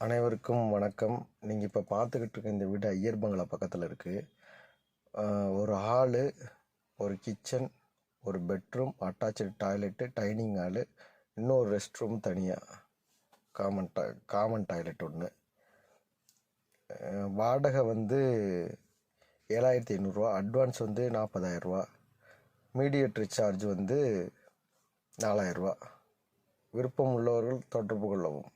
அனைவருக்கும் வணக்கம். நீங்கள் இப்போ பார்த்துக்கிட்டு இருக்க இந்த வீடு ஐயர் பங்களா பக்கத்தில் இருக்குது ஒரு ஹாலு ஒரு கிச்சன் ஒரு bedroom attach toilet dining hall இன்னொரு ரெஸ்ட் ரூம் தனியாக காமன் டா காமன் டாய்லெட் ஒன்று வாடகை வந்து ஏழாயிரத்தி ஐநூறுரூவா அட்வான்ஸ் வந்து நாற்பதாயிரரூவா மீடியேட்ரி சார்ஜ் வந்து நாலாயிரரூவா விருப்பம் உள்ளவர்கள் தொடர்பு கொள்ளவும்.